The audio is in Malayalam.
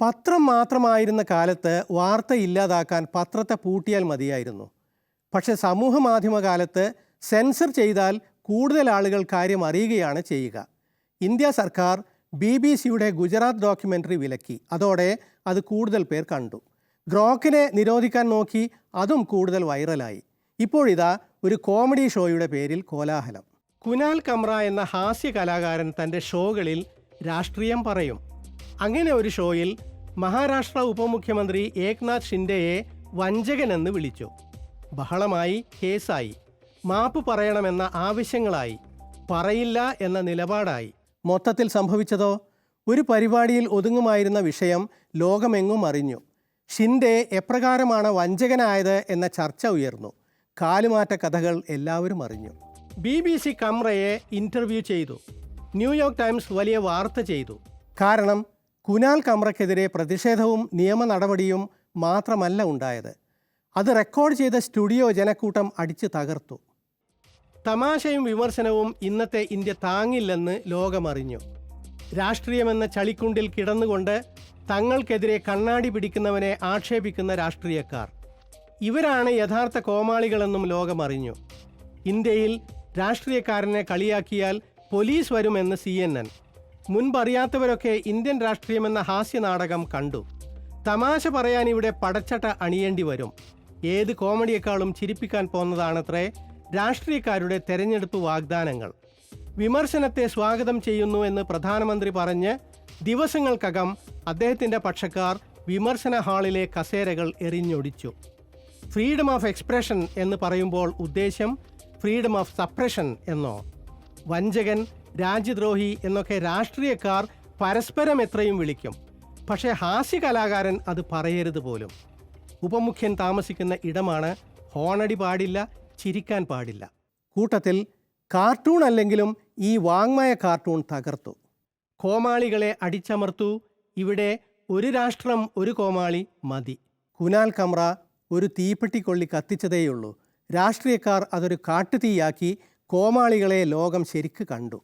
പത്രം മാത്രമായിരുന്ന കാലത്ത് വാർത്ത ഇല്ലാതാക്കാൻ പത്രത്തെ പൂട്ടിയാൽ മതിയായിരുന്നു. പക്ഷെ സമൂഹ മാധ്യമ കാലത്ത് സെൻസർ ചെയ്താൽ കൂടുതൽ ആളുകൾ കാര്യം അറിയുകയാണ് ചെയ്യുക. ഇന്ത്യ സർക്കാർ ബി ബി സിയുടെ ഗുജറാത്ത് ഡോക്യുമെന്ററി വിലക്കി. അതോടെ അത് കൂടുതൽ പേർ കണ്ടു. ഗ്രോക്കിനെ നിരോധിക്കാൻ നോക്കി അതും കൂടുതൽ വൈറലായി. ഇപ്പോഴിതാ ഒരു കോമഡി ഷോയുടെ പേരിൽ കോലാഹലം. കുനാൽ കമ്ര എന്ന ഹാസ്യ കലാകാരൻ തന്റെ ഷോകളിൽ രാഷ്ട്രീയം പറയും. അങ്ങനെ ഒരു ഷോയിൽ മഹാരാഷ്ട്ര ഉപമുഖ്യമന്ത്രി ഏക്നാഥ് ഷിൻഡെയെ വഞ്ചകനെന്ന് വിളിച്ചു. ബഹളമായി കേസായി. മാപ്പ് പറയണമെന്ന ആവശ്യങ്ങളായി. പറയില്ല എന്ന നിലപാടായി. മൊത്തത്തിൽ സംഭവിച്ചതോ? ഒരു പരിപാടിയിൽ ഒതുങ്ങുമായിരുന്ന വിഷയം ലോകമെങ്ങും അറിഞ്ഞു. ഷിൻഡെ എപ്രകാരമാണ് വഞ്ചകനായത് എന്ന ചർച്ച ഉയർന്നു. കാലുമാറ്റ കഥകൾ എല്ലാവരും അറിഞ്ഞു. ബി ബി സി കമ്രയെ ഇന്റർവ്യൂ ചെയ്തു. ന്യൂയോർക്ക് ടൈംസ് വലിയ വാർത്ത ചെയ്തു. കാരണം കുനാൽ കമറയ്ക്കെതിരെ പ്രതിഷേധവും നിയമ നടപടിയും മാത്രമല്ല ഉണ്ടായത്. അത് റെക്കോർഡ് ചെയ്ത സ്റ്റുഡിയോ ജനക്കൂട്ടം അടിച്ചു തകർത്തു. തമാശയും വിമർശനവും ഇന്നത്തെ ഇന്ത്യ താങ്ങില്ലെന്ന് ലോകമറിഞ്ഞു. രാഷ്ട്രീയമെന്ന ചളിക്കുണ്ടിൽ കിടന്നുകൊണ്ട് തങ്ങൾക്കെതിരെ കണ്ണാടി പിടിക്കുന്നവനെ ആക്ഷേപിക്കുന്ന രാഷ്ട്രീയക്കാർ. ഇവരാണ് യഥാർത്ഥ കോമാളികളെന്നും ലോകമറിഞ്ഞു. ഇന്ത്യയിൽ രാഷ്ട്രീയക്കാരനെ കളിയാക്കിയാൽ പോലീസ് വരുമെന്ന് സി എൻ എൻ. മുൻപറിയാത്തവരൊക്കെ ഇന്ത്യൻ രാഷ്ട്രീയമെന്ന ഹാസ്യനാടകം കണ്ടു. തമാശ പറയാൻ ഇവിടെ പടച്ചട്ട അണിയേണ്ടി വരും. ഏത് കോമഡിയേക്കാളും ചിരിപ്പിക്കാൻ പോന്നതാണത്രേ രാഷ്ട്രീയക്കാരുടെ തെരഞ്ഞെടുപ്പ് വാഗ്ദാനങ്ങൾ. വിമർശനത്തെ സ്വാഗതം ചെയ്യുന്നു എന്ന് പ്രധാനമന്ത്രി പറഞ്ഞ് ദിവസങ്ങൾക്കകം അദ്ദേഹത്തിന്റെ പക്ഷക്കാർ വിമർശന ഹാളിലെ കസേരകൾ എറിഞ്ഞൊടിച്ചു. ഫ്രീഡം ഓഫ് എക്സ്പ്രഷൻ എന്ന് പറയുമ്പോൾ ഉദ്ദേശ്യം ഫ്രീഡം ഓഫ് സപ്രഷൻ എന്നോ വഞ്ചകൻ രാജ്യദ്രോഹി എന്നൊക്കെ രാഷ്ട്രീയക്കാർ പരസ്പരം എത്രയും വിളിക്കും. പക്ഷേ ഹാസ്യ കലാകാരൻ അത് പറയരുത് പോലും. ഉപമുഖ്യൻ താമസിക്കുന്ന ഇടമാണ് ഹോണടി പാടില്ല ചിരിക്കാൻ പാടില്ല. കൂട്ടത്തിൽ കാർട്ടൂൺ അല്ലെങ്കിലും ഈ വാങ്മയ കാർട്ടൂൺ തകർത്തു. കോമാളികളെ അടിച്ചമർത്തു ഇവിടെ ഒരു രാഷ്ട്രം ഒരു കോമാളി മതി. കുനാൽ കമ്ര ഒരു തീപ്പെട്ടിക്കൊള്ളി കത്തിച്ചതേയുള്ളൂ. രാഷ്ട്രീയക്കാർ അതൊരു കാട്ടുതീയാക്കി കോമാളികളെ ലോകം ശരിക്ക് കണ്ടു.